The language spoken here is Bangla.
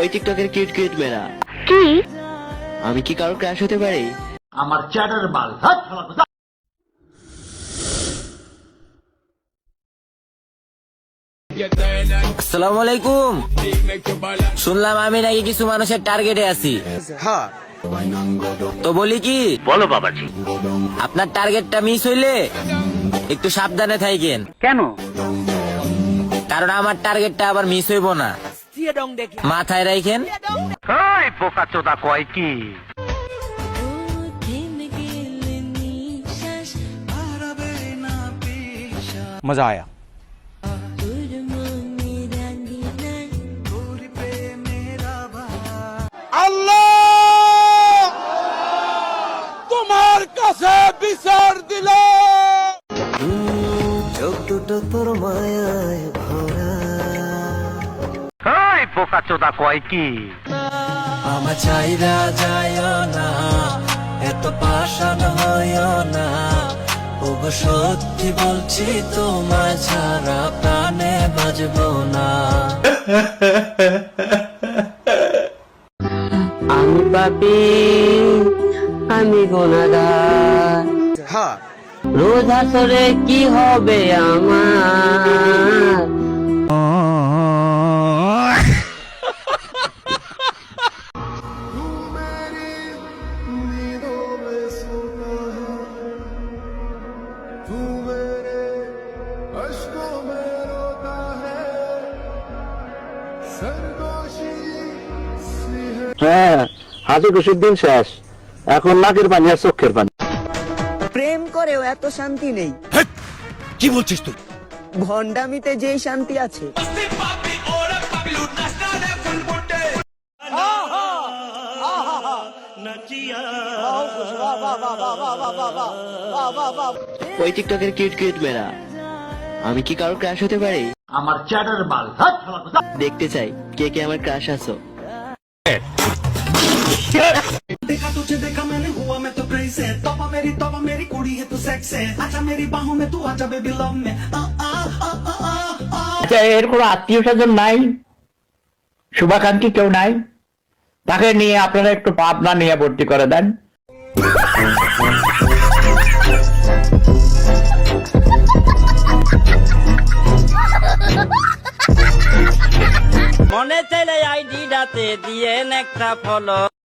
ওই টিকটকের কিউট কিউট মেয়েরা কি? আমি কি কারও ক্রাশ হতে পারি? আমার চ্যাটার বাল হাত আসসালামু আলাইকুম। শুনলাম আমি নাকি কিছু মানুষের টার্গেটে আছি। তো বলি কি? বলো বাবাজি। আপনার টার্গেটটা মিস হইলে একটু সাবধানে থাকেন। কেন? কারণ আমার টার্গেটটা আবার মিস হইব না। মাথায় রাখেন পোকা কয় কি? মজা আয়া। আল্লাহ! তোমার বিচার দিল চোখ তোর মায়ায় পোকা চোদা কয় কি? আমার চাইরা যায় না এত পাশান হয় না। ওগো সত্যি বলছি তোমায় ছাড়া প্রাণে বাজবো না। আমি পাপি আমি গুণাগার। রোজ আসরে কি হবে আমার? হ্যাঁ হাসি খুশির দিন শেষ। এখন নাকের পানি আর চোখের পানি। প্রেম করেও এত শান্তি নেই। কি বলছিস তুই? ভণ্ডামিতে যেই শান্তি আছে। ওই টিকটকের কিউট কিউট মেয়েরা আমি কি কারও ক্রাশ হতে পারি? আমার চ্যাটার বাল হাত শালা কোথা দেখতে চাই কে কে আমার ক্রাশ আছো देखा तुझे देखा मैंने हुआ मैं तो क्रेज है तोबा मेरी तोबा मेरी कुड़ी है तू सेक्स है आजा मेरी बाहों में तू आजा बेबी लव में आ आ आ आ आ आ আচ্ছা এর কোনো আত্মীয় স্বজন নাই শুভাকাঙ্ক্ষী কেউ নাই তাকে নিয়ে আপনারা একটু পাবনা নিয়ে ভর্তি করে দেন মনে চাইলে আইডিটাতে দিয়ে একটা ফলো